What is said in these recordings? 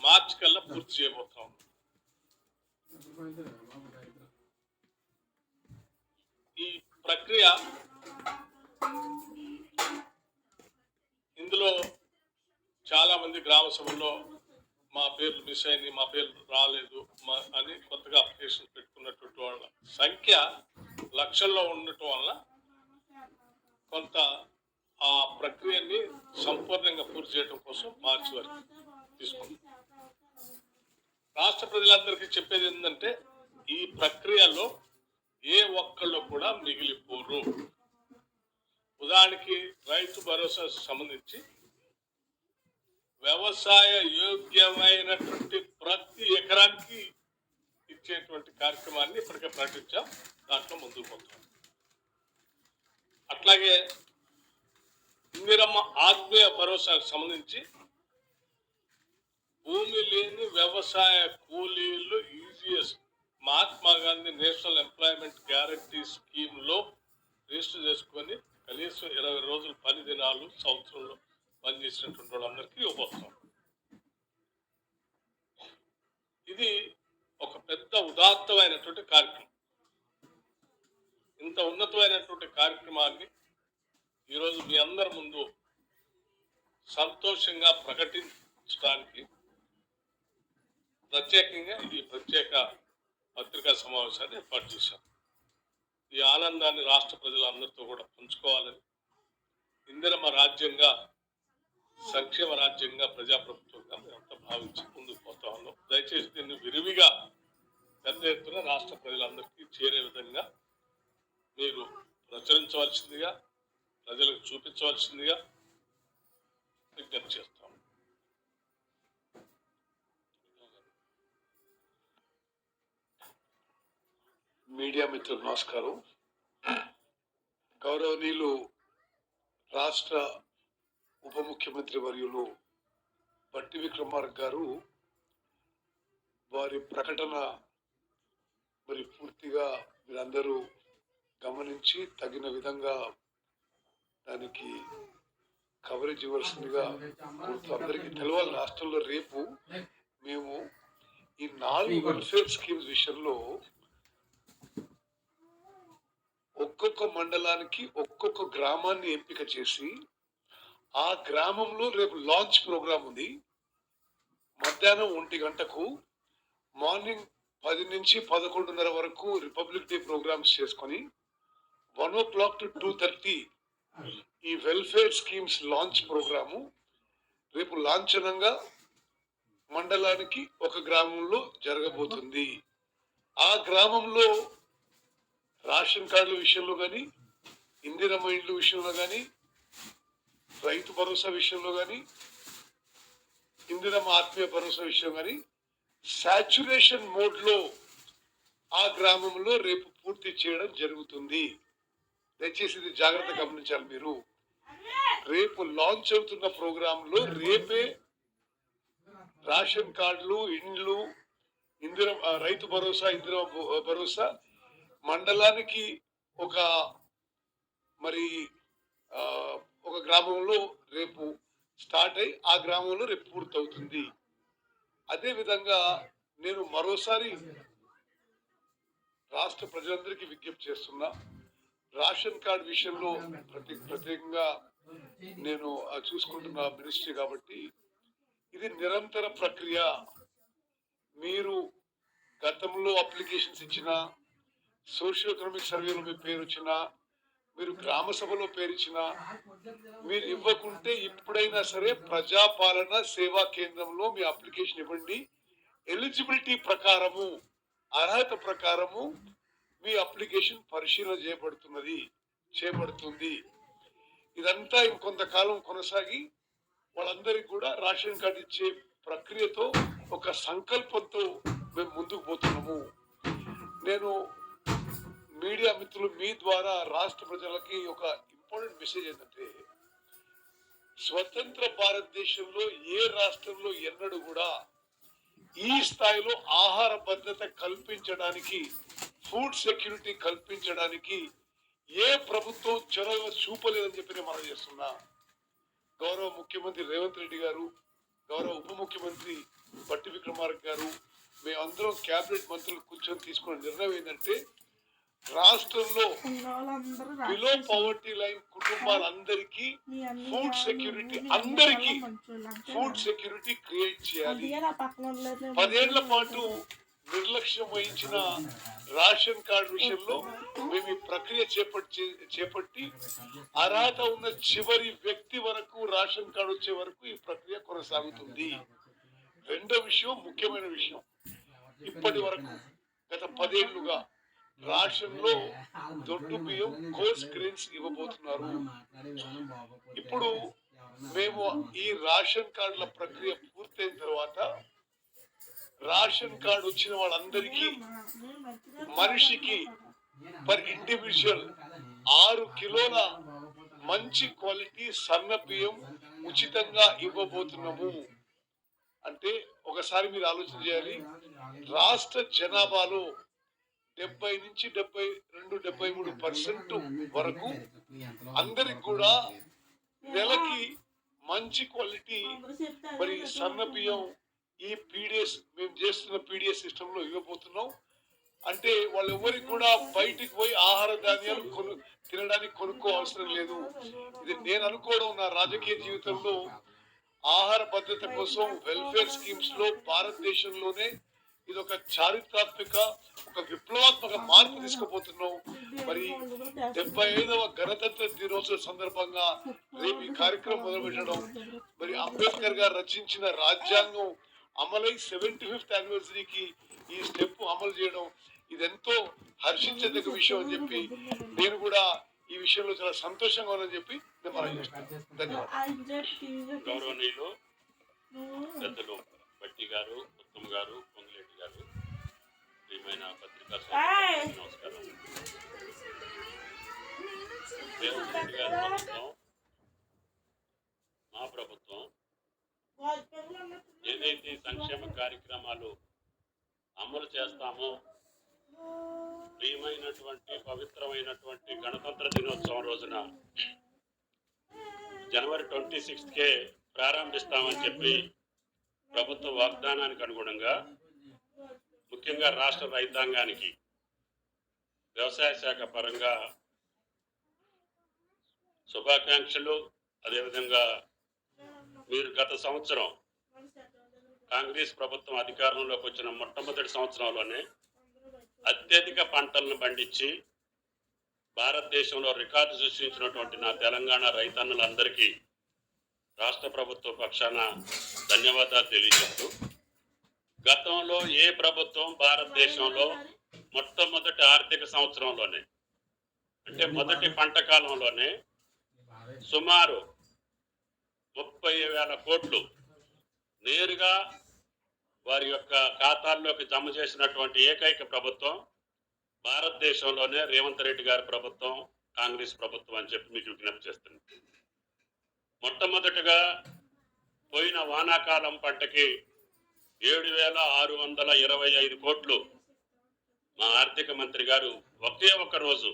మార్చి కల్లా పూర్తి చేయబోతాం ఈ ప్రక్రియ ఇందులో చాలా మంది గ్రామ సభల్లో మా పేర్లు మిస్ అయింది మా పేర్లు రాలేదు మా అని కొత్తగా అప్లికేషన్ పెట్టుకున్నటువంటి వాళ్ళ సంఖ్య లక్షల్లో ఉండటం వల్ల కొంత ఆ ప్రక్రియని సంపూర్ణంగా పూర్తి చేయడం కోసం మార్చి వరకు తీసుకుంది. రాష్ట్ర ప్రజలందరికీ చెప్పేది ఏంటంటే ఈ ప్రక్రియలో ఏ ఒక్కళ్ళు కూడా మిగిలిపోరు. ఉదాహరణకి రైతు భరోసా సంబంధించి వ్యవసాయ యోగ్యమైనటువంటి ప్రతి ఎకరానికి ఇచ్చేటువంటి కార్యక్రమాన్ని ఇప్పటికే ప్రకటించాం. దాంట్లో ముందుకు పోతాం. అట్లాగే ఇందిరమ్మ ఆత్మీయ భరోసాకు సంబంధించి భూమి లేని వ్యవసాయ కూలీలు EGS. Mahatma Gandhi national employment guarantee స్కీమ్లో రిజిస్టర్ చేసుకొని కనీసం ఇరవై రోజులు పని దినాలు సంవత్సరంలో పనిచేసినటువంటి వాళ్ళందరికీ ఇవ్వబోతాం ఇది ఒక పెద్ద ఉదాత్తమైనటువంటి కార్యక్రమం. ఇంత ఉన్నతమైనటువంటి కార్యక్రమాన్ని ఈరోజు మీ అందరి ముందు సంతోషంగా ప్రకటించడానికి ప్రత్యేకంగా ఈ ప్రత్యేక పత్రికా సమావేశాన్ని ఏర్పాటు చేశాం. ఈ ఆనందాన్ని రాష్ట్ర ప్రజలందరితో కూడా పంచుకోవాలని ఇందిరమ రాజ్యంగా సంక్షేమ రాజ్యంగా ప్రజాప్రభుత్వంగా మేమంతా భావించి ముందుకు పోతా ఉన్నాం. దయచేసి దీన్ని విరివిగా పెద్ద ఎత్తున రాష్ట్ర ప్రజలందరికీ చేరే విధంగా మీరు ప్రచురించవలసిందిగా ప్రజలకు చూపించవలసిందిగా విజ్ఞప్తి చేస్తాం. మీడియా మిత్రులు నమస్కారం. గౌరవనీయులు రాష్ట్ర ఉప ముఖ్యమంత్రి వర్యులు బట్టి విక్రమార్క గారు వారి ప్రకటన మరి పూర్తిగా మీరందరూ గమనించి తగిన విధంగా దానికి కవరేజ్ ఇవ్వాల్సిందిగా అందరికీ తెలవాలి. రాష్ట్రంలో రేపు మేము ఈ నాలుగు వెల్ఫేర్ స్కీమ్స్ విషయంలో ఒక్కొక్క మండలానికి ఒక్కొక్క గ్రామాన్ని ఎంపిక చేసి ఆ గ్రామంలో రేపు లాంచ్ ప్రోగ్రామ్ ఉంది. మధ్యాహ్నం ఒంటి గంటకు మార్నింగ్ పది నుంచి పదకొండున్నర వరకు రిపబ్లిక్ డే ప్రోగ్రామ్స్ చేసుకొని one o'clock to two thirty ఈ వెల్ఫేర్ స్కీమ్స్ లాంచ్ ప్రోగ్రాము రేపు లాంఛనంగా మండలానికి ఒక గ్రామంలో జరగబోతుంది. ఆ గ్రామంలో రేషన్ కార్డుల విషయంలో కానీ ఇందిరమ్మ ఇండ్ల విషయంలో కానీ రైతు భరోసా విషయంలో కానీ ఇందిరమ్మ ఆత్మీయ భరోసా విషయం కానీ సాచురేషన్ మోడ్లో ఆ గ్రామంలో రేపు పూర్తి చేయడం జరుగుతుంది. దయచేసి ఇది జాగ్రత్త గమనించాలి మీరు. రేపు లాంచ్ అవుతున్న ప్రోగ్రాంలో రేపే రేషన్ కార్డులు ఇండ్లు ఇందిర రైతు భరోసా ఇందిర భరోసా మండలానికి ఒక మరి ఒక గ్రామంలో రేపు స్టార్ట్ అయి ఆ గ్రామంలో రేపు పూర్తవుతుంది. అదేవిధంగా నేను మరోసారి రాష్ట్ర ప్రజలందరికీ విజ్ఞప్తి చేస్తున్నా. రేషన్ కార్డు విషయంలో ప్రతి ప్రత్యేకంగా నేను చూసుకుంటున్న మినిస్ట్రీ కాబట్టి ఇది నిరంతర ప్రక్రియ. మీరు గతంలో అప్లికేషన్స్ ఇచ్చిన సోషల్ ఎకనామిక్ సర్వేలో మీ పేరు వచ్చినా మీరు గ్రామ సభలో పేరు మీరు ఇవ్వకుంటే ఇప్పుడైనా సరే ప్రజాపాలన సేవా కేంద్రంలో మీ అప్లికేషన్ ఇవ్వండి. ఎలిజిబిలిటీ ప్రకారము అర్హత ప్రకారము మీ అప్లికేషన్ పరిశీలన చేయబడుతున్నది చేయబడుతుంది. ఇదంతా ఇంకొంతకాలం కొనసాగి వాళ్ళందరికీ కూడా రేషన్ కార్డు ఇచ్చే ప్రక్రియతో ఒక సంకల్పంతో మేము ముందుకు పోతున్నాము. నేను మీడియా మిత్రులు మీ ద్వారా రాష్ట్ర ప్రజలకి ఒక ఇంపార్టెంట్ మెసేజ్ ఏంటంటే స్వతంత్ర భారతదేశంలో ఏ రాష్ట్రంలో ఎన్నడూ కూడా ఈ స్థాయిలో ఆహార భద్రత కల్పించడానికి ఫుడ్ సెక్యూరిటీ కల్పించడానికి ఏ ప్రభుత్వం చొరవ చూపలేదని చెప్పి నేను మనం చేస్తున్నా. గౌరవ ముఖ్యమంత్రి రేవంత్ రెడ్డి గారు గౌరవ ఉప ముఖ్యమంత్రి పట్టి విక్రమార్క గారు మేమందరం క్యాబినెట్ మంత్రులు కూర్చొని తీసుకున్న నిర్ణయం ఏంటంటే రాష్ట్రంలో బిలో. పవర్టీ లైన్ కుటుంబాలందరికీ ఫుడ్ సెక్యూరిటీ అందరికీ ఫుడ్. సెక్యూరిటీ క్రియేట్ చేయాలి పదేళ్ళ పాటు నిర్లక్ష్యం వహించిన రేషన్ కార్డు విషయంలో మేము ఈ ప్రక్రియ చేపట్టి చేపట్టి అర్హత ఉన్న చివరి వ్యక్తి వరకు రేషన్ కార్డు వచ్చే వరకు ఈ ప్రక్రియ కొనసాగుతుంది రెండో విషయం ముఖ్యమైన విషయం ఇప్పటి వరకు గత పదేళ్ళుగా రేషన్లో దొడ్డు బియ్యం కోల్డ్ గ్రెయిన్స్ ఇవ్వబోతున్నారు. ఇప్పుడు మేము ఈ రేషన్ కార్డుల ప్రక్రియ పూర్తయిన తర్వాత రేషన్ కార్డు వచ్చిన వాళ్ళందరికీ మనిషికి పర్ ఇండివిజువల్ ఆరు కిలోల మంచి క్వాలిటీ సన్న బియ్యం ఉచితంగా ఇవ్వబోతున్నాము. అంటే ఒకసారి మీరు ఆలోచన చేయాలి. రాష్ట్ర జనాభాలో డెబ్బై నుంచి డెబ్బై రెండు డెబ్బై మూడు పర్సెంట్ వరకు అందరికి కూడా నెలకి మంచి క్వాలిటీ మరి సన్న బియ్యం ఈ పీడిఎస్ మేము చేస్తున్న పీడిఎస్ సిస్టమ్లో ఇవ్వబోతున్నాం. అంటే వాళ్ళు ఎవరికి కూడా బయటికి పోయి ఆహార ధాన్యాలు కొను తినడానికి కొనుక్కో అవసరం లేదు. ఇది నేను అనుకోవడం నా రాజకీయ జీవితంలో ఆహార భద్రత కోసం వెల్ఫేర్ స్కీమ్స్లో భారతదేశంలోనే ఇది ఒక చారిత్రాత్మక ఒక విప్లవాత్మక మార్పు తీసుకుపోతున్నాం మరి డెబ్బై ఐదవ గణతంత్ర దినోత్సవ సందర్భంగా రేపు ఈ కార్యక్రమం మొదలుపెట్టడం మరి అంబేద్కర్ గారు రచించిన రాజ్యాంగం అమలై సెవెంటీ ఫిఫ్త్ యానివర్సరీకి ఈ స్టెప్ అమలు చేయడం ఇదెంతో హర్షించదగ్గ విషయం అని చెప్పి నేను కూడా ఈ విషయంలో చాలా సంతోషంగా ఉందని చెప్పి నేను మనం చేస్తాను ధన్యవాదాలు. గౌరవనీయులు పెద్దలు బట్టి గారు ఉత్తమ్ గారు ప్రియమైన పత్రికా నమస్కారం. ప్రభుత్వం మా ప్రభుత్వం ఏదైతే సంక్షేమ కార్యక్రమాలు అమలు చేస్తామో ప్రియమైనటువంటి పవిత్రమైనటువంటి గణతంత్ర దినోత్సవం రోజున జనవరి ట్వంటీ కే ప్రారంభిస్తామని చెప్పి ప్రభుత్వ వాగ్దానానికి అనుగుణంగా ముఖ్యంగా రాష్ట్ర రైతాంగానికి వ్యవసాయ శాఖ పరంగా శుభాకాంక్షలు. అదేవిధంగా మీరు గత సంవత్సరం కాంగ్రెస్ ప్రభుత్వం అధికారంలోకి వచ్చిన మొట్టమొదటి సంవత్సరంలోనే అత్యధిక పంటలను పండించి భారతదేశంలో రికార్డు సృష్టించినటువంటి నా తెలంగాణ రైతన్నులందరికీ రాష్ట్ర ప్రభుత్వ పక్షాన ధన్యవాదాలు తెలియజేస్తూ గతంలో ఏ ప్రభుత్వం భారతదేశంలో మొట్టమొదటి ఆర్థిక సంవత్సరంలోనే అంటే మొదటి పంట కాలంలోనే సుమారు ముప్పై వేల కోట్లు నేరుగా వారి యొక్క ఖాతాల్లోకి జమ చేసినటువంటి ఏకైక ప్రభుత్వం భారతదేశంలోనే రేవంత్ రెడ్డి గారి ప్రభుత్వం కాంగ్రెస్ ప్రభుత్వం అని చెప్పి మీకు విజ్ఞప్తి చేస్తుంది మొట్టమొదటగా పోయిన వానాకాలం పంటకి ఏడు వేల ఆరు వందల ఇరవై ఐదు కోట్లు మా ఆర్థిక మంత్రి గారు ఒకే ఒక రోజు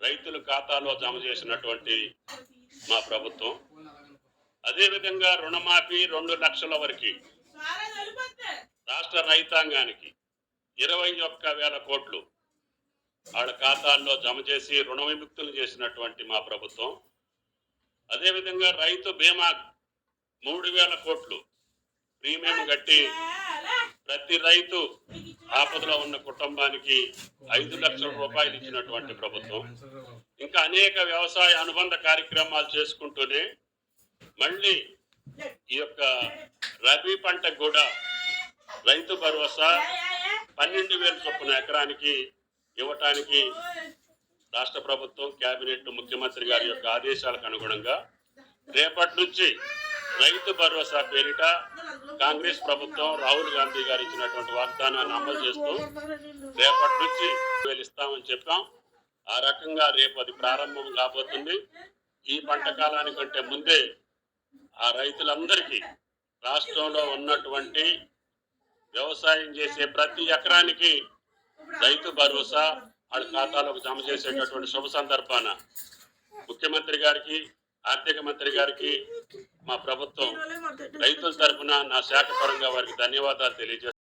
రైతుల ఖాతాలో జమ చేసినటువంటి మా ప్రభుత్వం. అదేవిధంగా రుణమాఫీ రెండు లక్షల వరకు రాష్ట్ర రైతాంగానికి ఇరవై ఒక్క వేల కోట్లు వాళ్ళ ఖాతాల్లో జమ చేసి రుణ విముక్తులు చేసినటువంటి మా ప్రభుత్వం. అదేవిధంగా రైతు బీమా మూడు వేల కోట్లు ప్రీమియం కట్టి ప్రతి రైతు ఆపదలో ఉన్న కుటుంబానికి ఐదు లక్షల రూపాయలు ఇచ్చినటువంటి ప్రభుత్వం. ఇంకా అనేక వ్యవసాయ అనుబంధ కార్యక్రమాలు చేసుకుంటూనే మళ్ళీ ఈ యొక్క రబీ పంటకు కూడా రైతు భరోసా పన్నెండు వేల చొప్పున ఎకరానికి ఇవ్వటానికి రాష్ట్ర ప్రభుత్వం కేబినెట్ ముఖ్యమంత్రి గారి యొక్క ఆదేశాలకు అనుగుణంగా రేపటి నుంచి రైతు భరోసా పేరిట కాంగ్రెస్ ప్రభుత్వం రాహుల్ గాంధీ గారు ఇచ్చినటువంటి వాగ్దానాన్ని అమలు చేస్తూ రేపటి నుంచి వేలిస్తామని చెప్పాం. ఆ రకంగా రేపు అది ప్రారంభం కాబోతుంది. ఈ పంట కాలానికంటే ముందే ఆ రైతులందరికీ రాష్ట్రంలో ఉన్నటువంటి వ్యవసాయం చేసే ప్రతి ఎకరానికి రైతు భరోసా వాళ్ళ ఖాతాలోకి జమ చేసేటటువంటి శుభ సందర్భాన ముఖ్యమంత్రి గారికి ఆర్థిక మంత్రి గారికి మా ప్రభుత్వం రైతుల తరఫున నా శాఖ పరంగా వారికి ధన్యవాదాలు తెలియజేస్తున్నాను